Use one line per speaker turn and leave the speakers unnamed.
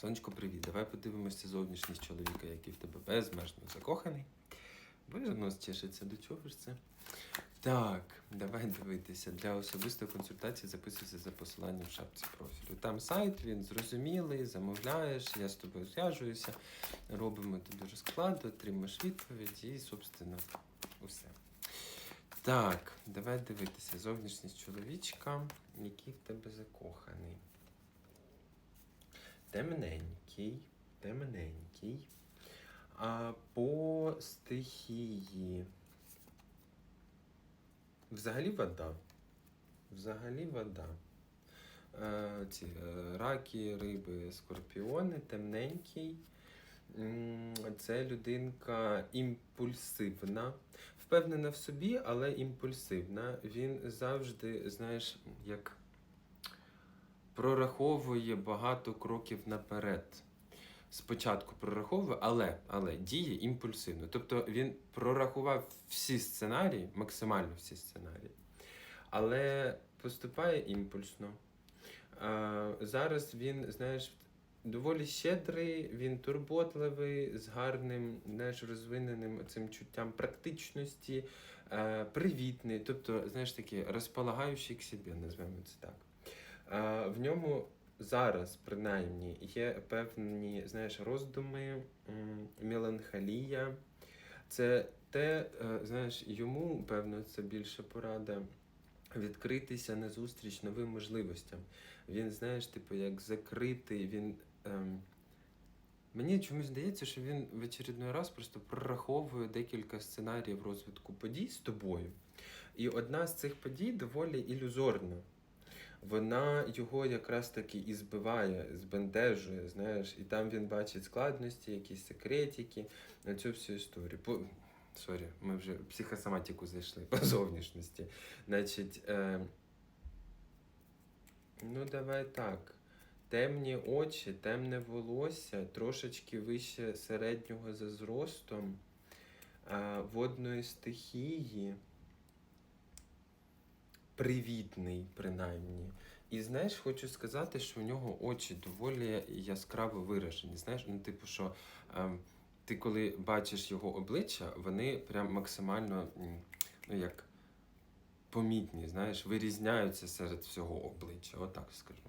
Сонечко, привіт. Давай подивимося зовнішність чоловіка, який в тебе безмежно закоханий. Боже, нос чешеться, до чого ж це? Так, давай дивитися. Для особистої консультації записуйся за посиланням в шапці профілю. Там сайт, він зрозумілий, замовляєш, я з тобою зв'яжуюся, робимо тобі розклад, отримаєш відповідь і, собственно, усе. Так, давай дивитися. Зовнішність чоловічка, який в тебе закоханий. Темненький, темненький. А по стихії. Взагалі вода. Взагалі вода. Е, ці е, раки, риби, скорпіони, темненький. Це людинка імпульсивна, впевнена в собі, але імпульсивна. Він завжди, знаєш, як прораховує багато кроків наперед. Спочатку прораховує, але, але діє імпульсивно. Тобто він прорахував всі сценарії, максимально всі сценарії, але поступає імпульсно. А, зараз він, знаєш, доволі щедрий, він турботливий, з гарним, знаєш, розвиненим цим чуттям практичності, е, привітний, тобто, знаєш, такий розполагаючий к собі, назвемо це так. В ньому зараз, принаймні, є певні, знаєш, роздуми, меланхолія. Це те, е, знаєш, йому, певно, це більше порада. Відкритися на зустріч новим можливостям. Він, знаєш, типу, як закритий, він. Ем... Мені чомусь здається, що він в очередной раз просто прораховує декілька сценаріїв розвитку подій з тобою. І одна з цих подій доволі ілюзорна. Вона його якраз таки і збиває, збентежує, знаєш, і там він бачить складності, якісь секретики, на цю всю історію. По... Сорі, ми вже в психосоматику зайшли по зовнішності. Значить, е... ну давай так. Темні очі, темне волосся, трошечки вище середнього за зростом, водної стихії. Привітний, принаймні. І знаєш, хочу сказати, що в нього очі доволі яскраво виражені. Знаєш, ну, типу, що ем, ти коли бачиш його обличчя, вони прям максимально ну, як помітні, знаєш, вирізняються серед всього обличчя, отак скажу.